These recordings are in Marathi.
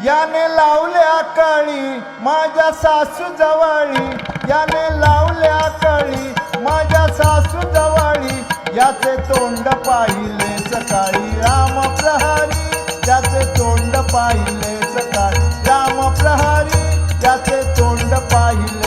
याने लावल्या काळी माझ्या सासू जवाळी. याने लावल्या काळी माझ्या सासू जवाळी. याचे तोंड पाहिले सकाळी राम प्रहारी त्याचे तोंड पाहिले सकाळी राम प्रहारी त्याचे तोंड पाहिले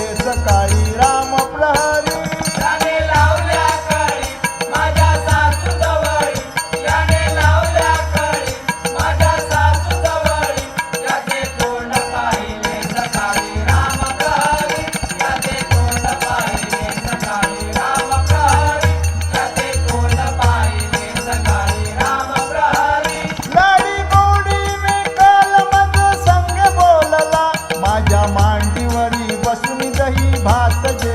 भात जे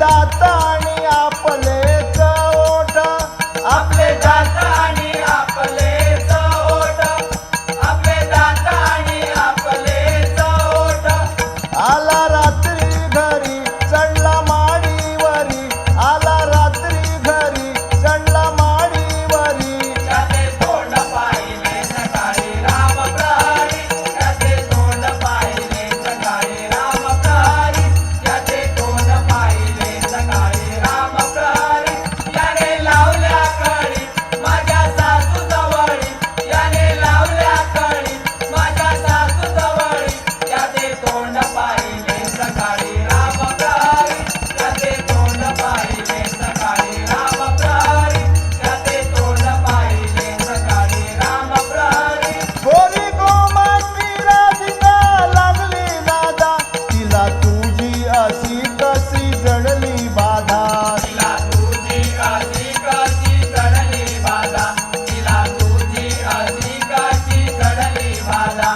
દાતાણી આપને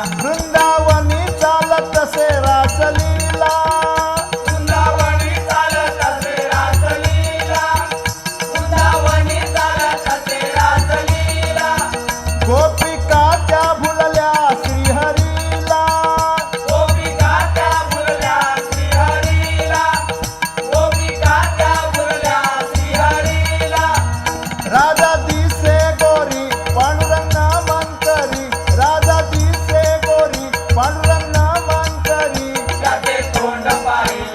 bring Catarina.